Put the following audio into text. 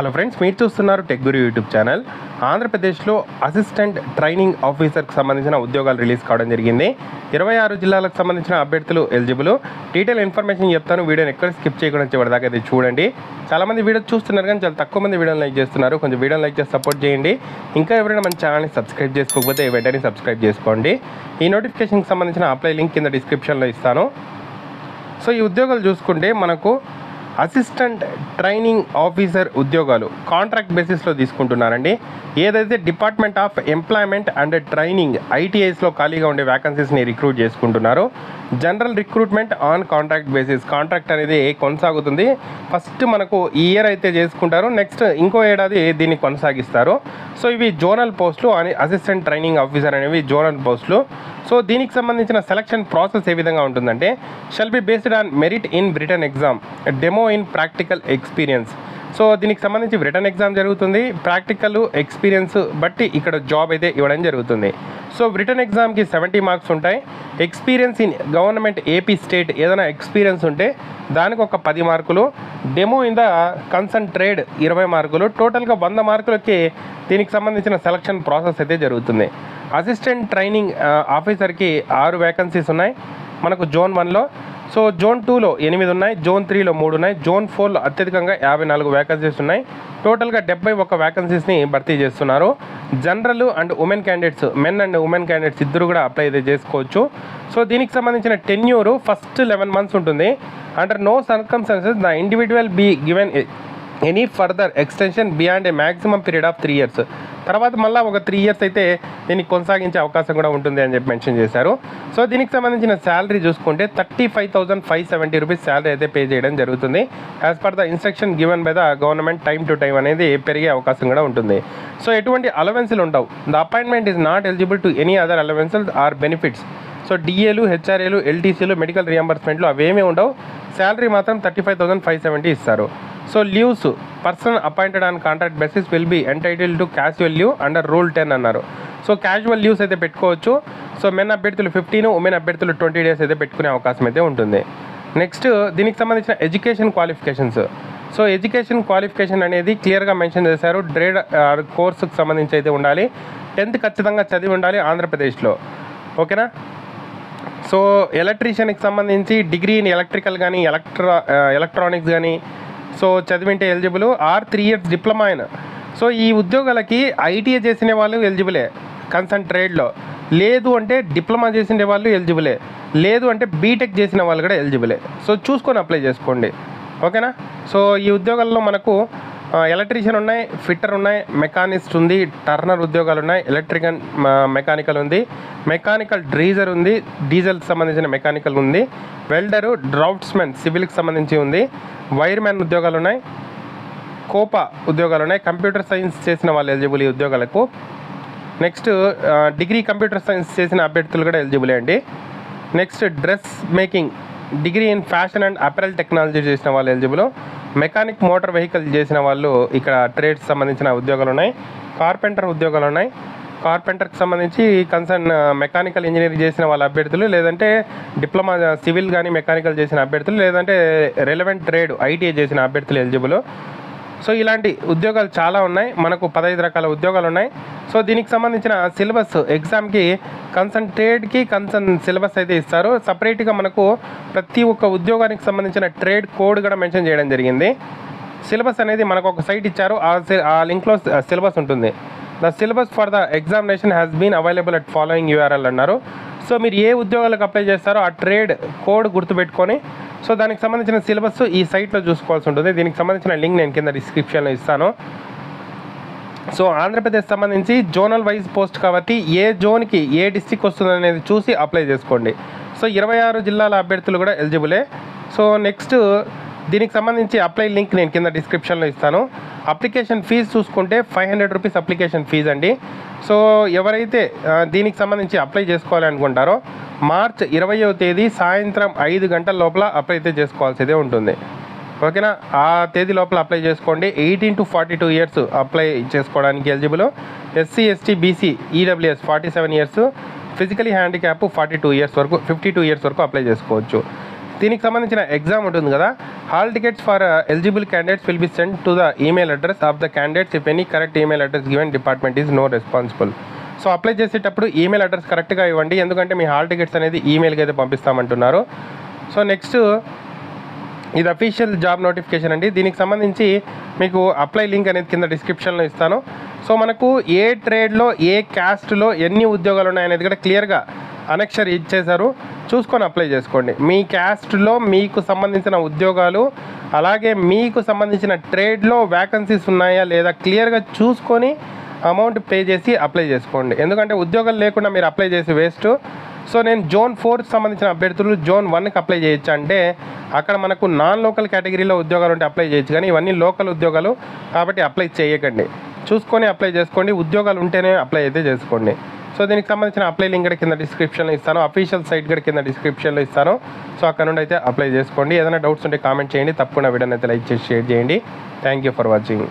Hello friends మీరు చూస్తున్నారు tech guru YouTube channel ఆంధ్రప్రదేశ్లో అసిస్టెంట్ ట్రైనింగ్ ఆఫీసర్కి సంబంధించిన ఉద్యోగాలు రిలీజ్ కావడం జరిగింది. ఇరవై ఆరు జిల్లాలకు సంబంధించిన అభ్యర్థులు ఎలిజిబుల్ డీటెయిల్ ఇన్ఫర్మేషన్ చెప్తాను. వీడియోని ఎక్కడ స్కిప్ చేయకుండా చివరి దాకా ఇది చూడండి. చాలామంది వీడియో చూస్తున్నారు కానీ చాలా తక్కువ మంది వీడియోని లైక్ చేస్తున్నారు. కొంచెం వీడియోని లైక్ చేసి సపోర్ట్ చేయండి. ఇంకా ఎవరైనా మన ఛానల్ని సబ్స్క్రైబ్ చేసుకోకపోతే వెంటనే సబ్స్క్రైబ్ చేసుకోండి. ఈ నోటిఫికేషన్కి సంబంధించిన అప్లై లింక్ కింద డిస్క్రిప్షన్లో ఇస్తాను. సో ఈ ఉద్యోగాలు చూసుకుంటే మనకు అసిస్టెంట్ ట్రైనింగ్ ఆఫీసర్ ఉద్యోగాలు కాంట్రాక్ట్ బేసిస్లో తీసుకుంటున్నారండి. ఏదైతే department of employment and training ఐటీఐస్లో ఖాళీగా ఉండే వ్యాకన్సీస్ని రిక్రూట్ చేసుకుంటున్నారు general recruitment on contract basis contract అనేది కొనసాగుతుంది. ఫస్ట్ మనకు ఈ ఇయర్ అయితే చేసుకుంటారు నెక్స్ట్ ఇంకో ఏడాది దీన్ని కొనసాగిస్తారు. సో ఇవి జోనల్ పోస్టులు అని అసిస్టెంట్ ట్రైనింగ్ ఆఫీసర్ అనేవి జోనల్ పోస్టులు సో దీనికి సంబంధించిన సెలక్షన్ ప్రాసెస్ ఏ విధంగా ఉంటుందంటే shall be based on merit in written exam demo in practical experience so దీనికి సంబంధించి రిటర్న్ ఎగ్జామ్ జరుగుతుంది. ప్రాక్టికల్ ఎక్స్పీరియన్స్ బట్టి ఇక్కడ జాబ్ అయితే ఇవ్వడం జరుగుతుంది. సో రిటర్న్ ఎగ్జామ్కి సెవెంటీ మార్క్స్ ఉంటాయి. Experience in government AP state ఏదైనా ఎక్స్పీరియన్స్ ఉంటే దానికి ఒక పది మార్కులు. Demo in the concern trade ఇరవై మార్కులు. టోటల్గా వంద మార్కులకి దీనికి సంబంధించిన సెలక్షన్ ప్రాసెస్ అయితే జరుగుతుంది. అసిస్టెంట్ ట్రైనింగ్ ఆఫీసర్కి ఆరు వేకెన్సీస్ ఉన్నాయి. మనకు జోన్ వన్లో సో జోన్ టూలో ఎనిమిది ఉన్నాయి జోన్ త్రీలో మూడు ఉన్నాయి జోన్ ఫోర్లో అత్యధికంగా యాభై నాలుగు వ్యాకన్సీస్ ఉన్నాయి. టోటల్గా డెబ్బై ఒక్క వ్యాకన్సీస్ని భర్తీ చేస్తున్నారు. General and women candidates men and women candidates ఇద్దరు కూడా అప్లై అయితే చేసుకోవచ్చు. సో దీనికి సంబంధించిన టెన్యూర్ ఫస్ట్ లెవెన్ మంత్స్ ఉంటుంది. Under no circumstances the individual be given any further extension beyond a maximum period of three years తర్వాత మళ్ళీ ఒక త్రీ ఇయర్స్ అయితే దీన్ని కొనసాగించే అవకాశం కూడా ఉంటుంది అని చెప్పి మెన్షన్ చేశారు. సో దీనికి సంబంధించిన శాలరీ చూసుకుంటే thirty five thousand five seventy rupees salary అయితే పే చేయడం జరుగుతుంది. As per the instruction given by the government time to time అనేది పెరిగే అవకాశం కూడా ఉంటుంది. సో ఎటువంటి అలవెన్సులు ఉండవు. The appointment is not eligible to any other allowances or benefits so డిఏలు హెచ్ఆర్ఏలు ఎల్టీసీలు మెడికల్ రియంబర్స్మెంట్లు అవేమీ ఉండవు. శాలరీ మాత్రం thirty five thousand five seventy ఇస్తారు. So leaves person appointed on contract basis will be entitle to casual leave under rule ten అన్నారు. So casual leaves అయితే పెట్టుకోవచ్చు. సో మెన్ అభ్యర్థులు ఫిఫ్టీన్ ఉమెన్ అభ్యర్థులు ట్వంటీ డేస్ అయితే పెట్టుకునే అవకాశం అయితే ఉంటుంది. నెక్స్ట్ దీనికి సంబంధించిన education qualifications. So education qualification అనేది క్లియర్గా మెన్షన్ చేశారు. ట్రేడ్ కోర్సుకు సంబంధించి అయితే ఉండాలి. టెన్త్ ఖచ్చితంగా చదివి ఉండాలి ఆంధ్రప్రదేశ్లో. ఓకేనా? సో ఎలక్ట్రీషియన్కి సంబంధించి డిగ్రీ ఇన్ ఎలక్ట్రికల్ కానీ ఎలక్ట్రా ఎలక్ట్రానిక్స్ కానీ so చదివింటే eligible. Or three years diploma అయిన. సో ఈ ఉద్యోగాలకి ఐటీఏ చేసిన వాళ్ళు ఎలిజిబులే కన్సర్న్ ట్రేడ్లో లేదు అంటే డిప్లొమా చేసిన వాళ్ళు ఎలిజిబులే లేదు అంటే బీటెక్ చేసిన వాళ్ళు కూడా ఎలిజిబులే. సో చూసుకొని అప్లై చేసుకోండి. ఓకేనా? సో ఈ ఉద్యోగాల్లో మనకు ఎలక్ట్రీషియన్ ఉన్నాయి ఫిట్టర్ ఉన్నాయి మెకానిస్ట్ ఉంది టర్నర్ ఉద్యోగాలు ఉన్నాయి ఎలక్ట్రికల్ మెకానికల్ ఉంది. మెకానికల్ డ్రీజర్ ఉంది డీజిల్కి సంబంధించిన మెకానికల్ ఉంది. వెల్డరు డ్రాఫ్ట్స్మెన్ సివిల్కి సంబంధించి ఉంది. వైర్మ్యాన్ ఉద్యోగాలు ఉన్నాయి. కోపా ఉద్యోగాలు ఉన్నాయి. కంప్యూటర్ సైన్స్ చేసిన వాళ్ళు ఎలిజిబుల్ ఈ ఉద్యోగాలకు. నెక్స్ట్ డిగ్రీ కంప్యూటర్ సైన్స్ చేసిన అభ్యర్థులు కూడా ఎలిజిబులే అండి. Next dress making degree in fashion and apparel technology చేసిన వాళ్ళు ఎలిజిబుల్. మెకానిక్ మోటార్ వెహికల్ చేసిన వాళ్ళు ఇక్కడ ట్రేడ్స్ సంబంధించిన ఉద్యోగాలు ఉన్నాయి కార్పెంటర్ ఉద్యోగాలు ఉన్నాయి. కార్పెంటర్కి సంబంధించి కన్సర్న్ మెకానికల్ ఇంజనీరింగ్ చేసిన వాళ్ళ అభ్యర్థులు లేదంటే డిప్లొమా సివిల్ కానీ మెకానికల్ చేసిన అభ్యర్థులు లేదంటే రెలవెంట్ ట్రేడ్ ఐటీఐ చేసిన అభ్యర్థులు ఎలిజిబుల్ సో ఇలాంటి ఉద్యోగాలు చాలా ఉన్నాయి. మనకు పదహైదు రకాల ఉద్యోగాలు ఉన్నాయి. సో దీనికి సంబంధించిన సిలబస్ ఎగ్జామ్కి కన్సన్ట్రేట్కి కన్సన్ సిలబస్ అయితే ఇస్తారు. సపరేట్గా మనకు ప్రతి ఒక్క ఉద్యోగానికి సంబంధించిన ట్రేడ్ కోడ్ కూడా మెన్షన్ చేయడం జరిగింది. సిలబస్ అనేది మనకు ఒక సైట్ ఇచ్చారు. ఆ ఆ లింక్లో సిలబస్ ఉంటుంది. The syllabus for the examination has been available at following URL అన్నారు. సో మీరు ఏ ఉద్యోగాలకు అప్లై చేస్తారో ఆ ట్రేడ్ కోడ్ గుర్తుపెట్టుకొని సో దానికి సంబంధించిన సిలబస్ ఈ సైట్లో చూసుకోవాల్సి ఉంటుంది. దీనికి సంబంధించిన లింక్ నేను కింద డిస్క్రిప్షన్లో ఇస్తాను. సో ఆంధ్రప్రదేశ్ సంబంధించి జోనల్ వైజ్ పోస్ట్ కాబట్టి ఏ జోన్కి ఏ డిస్టిక్ వస్తుంది అనేది చూసి అప్లై చేసుకోండి. సో ఇరవై ఆరు జిల్లాల అభ్యర్థులు కూడా ఎలిజిబులే. సో నెక్స్ట్ దీనికి సంబంధించి అప్లై లింక్ నేను కింద డిస్క్రిప్షన్లో ఇస్తాను. అప్లికేషన్ ఫీజు చూసుకుంటే five hundred rupees application fees అండి. సో ఎవరైతే దీనికి సంబంధించి అప్లై చేసుకోవాలి అనుకుంటారో మార్చ్ ఇరవయో తేదీ సాయంత్రం ఐదు గంటల లోపల అప్లై అయితే చేసుకోవాల్సిందే ఉంటుంది. ఓకేనా? ఆ తేదీ లోపల అప్లై చేసుకోండి. Eighteen to forty two years apply చేసుకోవడానికి eligible SC ST BC EWS forty seven years physically handicap forty two years వరకు ఫిఫ్టీ టూ ఇయర్స్ వరకు అప్లై చేసుకోవచ్చు. దీనికి సంబంధించిన ఎగ్జామ్ ఉంటుంది కదా? Hall tickets for eligible candidates will be send to the email address of the candidates if any correct email address given department is no responsible so apply చేసేటప్పుడు email address కరెక్ట్గా ఇవ్వండి. ఎందుకంటే మీ hall tickets అనేది ఈమెయిల్కి అయితే పంపిస్తామంటున్నారు. So next ఇది official job notification అండి. దీనికి సంబంధించి మీకు అప్లై లింక్ అనేది కింద డిస్క్రిప్షన్లో ఇస్తాను. సో మనకు ఏ ట్రేడ్లో ఏ క్యాస్ట్లో ఎన్ని ఉద్యోగాలు ఉన్నాయనేది కూడా క్లియర్గా అనక్షర్ ఇచ్చేశారు. చూసుకొని అప్లై చేసుకోండి. మీ క్యాస్ట్లో మీకు సంబంధించిన ఉద్యోగాలు అలాగే మీకు సంబంధించిన ట్రేడ్లో వ్యాకన్సీస్ ఉన్నాయా లేదా క్లియర్గా చూసుకొని అమౌంట్ పే చేసి అప్లై చేసుకోండి. ఎందుకంటే ఉద్యోగాలు లేకుండా మీరు అప్లై చేసి వేస్ట్ సో నేను జోన్ ఫోర్కి సంబంధించిన అభ్యర్థులు జోన్ వన్కి అప్లై చేయొచ్చు అంటే అక్కడ మనకు నాన్ లోకల్ కేటగిరీలో ఉద్యోగాలు ఉంటే అప్లై చేయొచ్చు కానీ ఇవన్నీ లోకల్ ఉద్యోగాలు కాబట్టి అప్లై చేయకండి. చూసుకొని అప్లై చేసుకోండి ఉద్యోగాలు ఉంటేనే అప్లై అయితే చేసుకోండి. సో దీనికి సంబంధించిన అప్లై లింక్ కూడా కింద డిస్క్రిప్షన్లో ఇస్తాను అఫీషియల్ సైట్ కూడా కింద డిస్క్రిప్షన్లో ఇస్తాను. సో అక్కడ నుండి అయితే అప్లై చేసుకోండి. ఏదైనా డౌట్స్ ఉంటే కామెంట్ చేయండి తప్పకుండా వీడియోని అయితే లైక్ చేసి షేర్ చేయండి. Thank you for watching